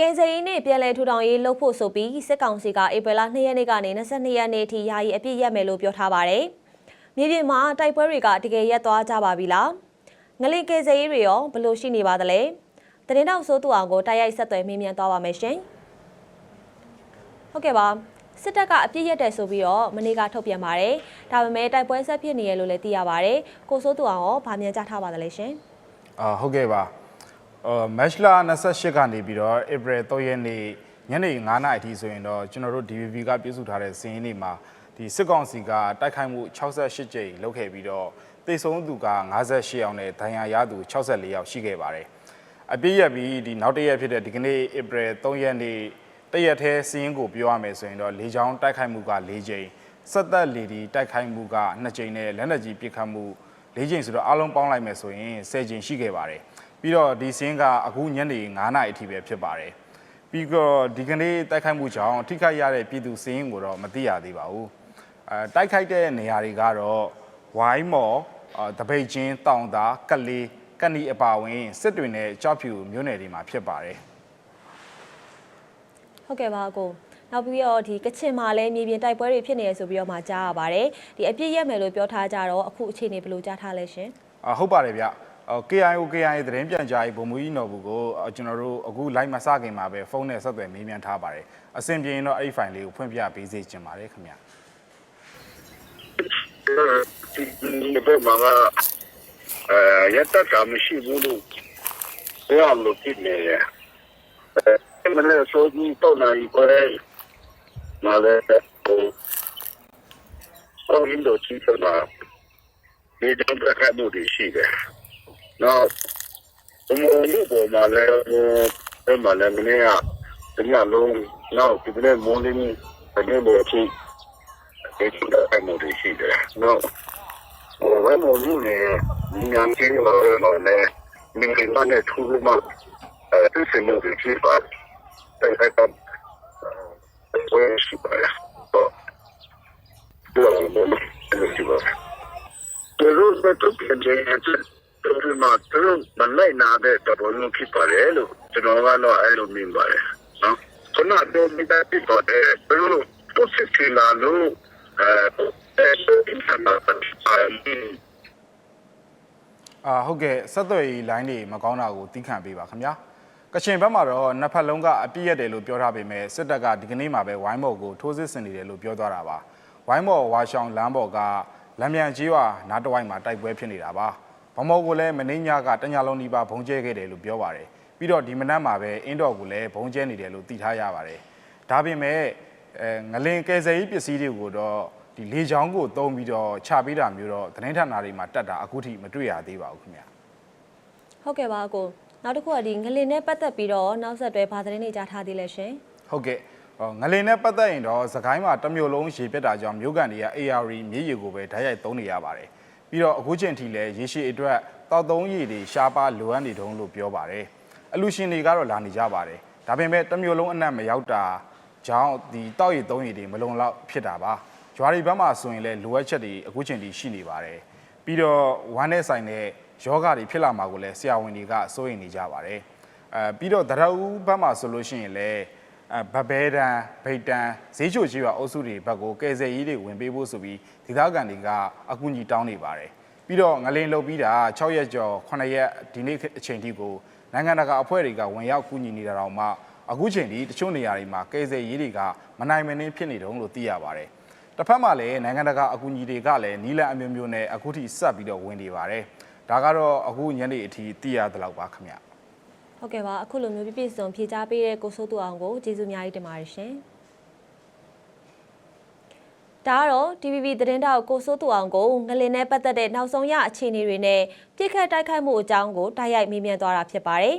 ကယ်ဆယ်ရေးနဲ့ပြည်လဲထူထောင်ရေးလုပ်ဖို့ဆိုပြီးစစ်ကောင်စီကဧပြီလ2ရက်နေ့ကနေ22ရက်နေ့ထိယာယီအပြည့်ရက်မယ်လို့ပြောထားပါတယ်။မြေပြင်မှာတိုက်ပွဲတွေကတကယ်ရက်သွားကြပါပြီလား။ငလင်ကယ်ဆယ်ရေးတွေရောဘယ်လိုရှိနေပါသလဲ။တရင်တော့စိုးသူအောင်ကိုတိုက်ရိုက်ဆက်သွယ်မေးမြန်းသွားပါမယ်ရှင်။ဟုတ်ကဲ့ပါ။စစ်တပ်ကအပြည့်ရက်တယ်ဆိုပြီးတော့မနေ့ကထုတ်ပြန်ပါတယ်။ဒါပေမဲ့တိုက်ပွဲဆက်ဖြစ်နေရလို့လည်းသိရပါတယ်။ကိုစိုးသူအောင်ရောဗာမြန်ကြားထားပါသလဲရှင်။အာဟုတ်ကဲ့ပါအော် မက်လ28ကနေပြီးတော့ဧပြီ3ရက်နေ့ညနေ9:00နာရီအထိဆိုရင်တော့ကျွန်တော်တို့ DVB ကပြုစုထားတဲ့စီးရင်တွေမှာဒီစစ်ကောင်စီကတိုက်ခိုက်မှု68ကြိမ်လုပ်ခဲ့ပြီးတော့တေဆုံးသူက58ယောက်နဲ့ဒဏ်ရာရသူ64ယောက်ရှိခဲ့ပါတယ်အပြည့်ရပြီးဒီနောက်တစ်ရက်ဖြစ်တဲ့ဒီကနေ့ဧပြီ3ရက်နေ့တရက်သေးစီးရင်ကိုပြောရမယ်ဆိုရင်တော့လေချောင်းတိုက်ခိုက်မှုက4ကြိမ်စက်သက်လေဒီတိုက်ခိုက်မှုက2ကြိမ်နဲ့လက်နက်ကြီးပစ်ခတ်မှု၄ချိန်ဆိုတော့အလုံးပေါင်းလိုက်မယ်ဆိုရင်10ချိန်ရှိခဲ့ပါတယ် ပြီးတော့ဒီစင်းကအခုညနေ9နာရီအထိပဲဖြစ်ပါတယ်ပြီးတော့ဒီကနေ့တိုက်ခိုက်မှုကြောင့်ထိခိုက်ရတဲ့ပြည်သူစင်းကိုတော့မသိရသေးပါဘူးအဲတိုက်ခိုက်တဲ့နေရာတွေကတော့ဝိုင်းမော်အာတပိတ်ချင်းတောင်သာကလေးကဏီအပါဝင်စစ်တွေနဲ့ကြောက်ဖြူမြို့နယ်တွေမှာဖြစ်ပါတယ်ဟုတ်ကဲ့ပါအကိုနောက်ပြီးတော့ဒီကချင်မှာလည်းမြေပြင်တိုက်ပွဲတွေဖြစ်နေရဆိုပြီးတော့မှကြားရပါတယ်ဒီအပြစ်ရက်မယ်လို့ပြောထားကြတော့အခုအခြေအနေဘယ်လိုကြားထားလဲရှင်အာဟုတ်ပါတယ်ဗျအော် KIO KIA သတင်းပြန်ကြားရေးဗိုလ်မှူးကြီးနော်ဘူးကိုအာကျွန်တော်တို့အခု live မစခင်မှာပဲဖုန်းနဲ့ဆက်သွယ်မေးမြန်းထားပါတယ်အဆင်ပြေရင်တော့အဲ့ဒီ file လေးကိုဖွင့်ပြပေးစေချင်ပါတယ်ခင်ဗျာဒီဘက်မှာအဲရတတ်တာမရှိဘူးလို့ပြောလို့ဖြစ်နေတယ်အဲမနေ့ဆိုပြီးတော့နိုင်ကိုယ်မာလည်းဟိုအော်ရင်းတို့ချီစမှာဒီတော့ကခတ်မှုတွေရှိတယ် နောက်ဘုံဘုံလူပေါ်မှာလည်းအဲ့မှာလည်းမင်းကတကယ်လုံးနောက်ဒီနေ့မိုးလင်းတကယ်ပေါ်ချင်းအဲ့ဒီအမှုတွေရှိတယ်နော်ဟိုဝဲမိုးလူနေညံချင်းလာတော့လည်းမင်းကလည်းထူးမှအဲ့ဒီစမှုတွေရှိပါတယ်အဲ့ဒါဝဲရှိပါတယ်တော့ဒီလိုမျိုးလုပ်ကြည့်ပါ Pero los datos que tienen သူတို့မှသူတို့မလိုက်နာတဲ့သဘောမျိုးဖြစ်ပါတယ်လို့ကျွန်တော်ကတော့အဲ့လိုမြင်ပါတယ်နော်ခုနတော့မိသားစုပေါ်တယ်သူတို့ပုတ်စစ်ချင်လာလို့အဲအင်တာနက်ပတ်ပါတယ်အာဟုတ်ကဲ့ဆက်သွယ်ရေးလိုင်းတွေမကောင်းတာကိုသိခံပေးပါခင်ဗျာကချင်ဘက်မှာတော့နှစ်ဖက်လုံးကအပြည့်ရတယ်လို့ပြောထားပေမဲ့စစ်တပ်ကဒီကနေ့မှပဲဝိုင်းမော်ကိုထိုးစစ်ဆင်နေတယ်လို့ပြောသွားတာပါဝိုင်းမော်ဝါရှောင်းလမ်းပေါ်ကလမ်းမြန်ကြီးဝနားတဝိုက်မှာတိုက်ပွဲဖြစ်နေတာပါ ဗမော်ကိုလည်းမင်းညကတညလုံးဒီပါဘုံကျဲခဲ့တယ်လို့ပြောပါတယ်ပြီးတော့ဒီမနက်မှာပဲအင်းတော်ကိုလည်းဘုံကျဲနေတယ်လို့သိထားရပါတယ်ဒါပေမဲ့အဲငလင်ကယ်ဆယ်ရေးပစ္စည်းတွေကိုတော့ဒီလေချောင်းကိုတုံးပြီးတော့ချပေးတာမျိုးတော့သတင်းဌာနတွေမှာတက်တာအခုထိမတွေ့ရသေးပါဘူးခင်ဗျာဟုတ်ကဲ့ပါအကိုနောက်တစ်ခုကဒီငလင်နဲ့ပတ်သက်ပြီးတော့နောက်ဆက်တွဲဘာသတင်းတွေကြားထားသေးလဲရှင်ဟုတ်ကဲ့ဟောငလင်နဲ့ပတ်သက်ရင်တော့စကိုင်းမှာတစ်မျိုးလုံးရေပြတ်တာကြောင့်မြို့ကန်တွေက AR မြေရေကိုပဲဓာတ်ရိုက်သုံးနေရပါတယ် ပြီးတော့အခုချိန်ထိလည်းရေရှည်အတွက်တောက်သုံးရေတွေရှားပါလိုအပ်နေတုံးလို့ပြောပါတယ်အလူရှင်တွေကတော့လာနေကြပါတယ်ဒါပေမဲ့တစ်မျိုးလုံးအနက်မရောက်တာကြောင့်ဒီတောက်ရည်သုံးရည်တွေမလုံလောက်ဖြစ်တာပါဂျွာရီဘက်မှာဆိုရင်လည်းလိုအပ်ချက်တွေအခုချိန်ထိရှိနေပါတယ်ပြီးတော့ဝမ်းနဲ့ဆိုင်တဲ့ယောဂတွေဖြစ်လာမှာကိုလည်းဆရာဝန်တွေကစိုးရိမ်နေကြပါတယ်အဲပြီးတော့တရအူးဘက်မှာဆိုလို့ရှိရင်လည်းအဲ ဗဘဲတန်ဗိတ်တန်ဈေးချိုကြီးပါအုပ်စုတွေဘက်ကိုကယ်ဆယ်ရေးတွေဝင်ပေးဖို့ဆိုပြီးဒေသခံတွေကအကူအညီတောင်းနေပါတယ်ပြီးတော့ငလင်လုတ်ပြီးတာ6ရက်ကျော်9ရက်ဒီနေ့အချိန်ထိကိုနိုင်ငံတကာအဖွဲ့တွေကဝင်ရောက်ကူညီနေတာတော့မှအခုချိန်ထိတချို့နေရာတွေမှာကယ်ဆယ်ရေးတွေကမနိုင်မနှင်းဖြစ်နေတုံးလို့သိရပါတယ်တစ်ဖက်မှာလည်းနိုင်ငံတကာအကူအညီတွေကလည်းနီးလန်အမျိုးမျိုးနဲ့အခုထိဆက်ပြီးတော့ဝင်နေပါတယ်ဒါကတော့အခုညနေအထိသိရသလောက်ပါခင်ဗျ ဟုတ်ကဲ့ပါအခုလိုမျိုးပြပြစုံဖြေကြားပေးတဲ့ကိုစိုးသူအောင်ကိုကျေးဇူးအများကြီးတင်ပါတယ်ရှင်ဒါကတော့ TVB သတင်းတောက်ကိုစိုးသူအောင်ကိုငလင်နဲ့ပတ်သက်တဲ့နောက်ဆုံးရအခြေအနေတွေနဲ့ပြစ်ခတ်တိုက်ခိုက်မှုအကြောင်းကိုတိုက်ရိုက်မေးမြန်းသွားတာဖြစ်ပါတယ်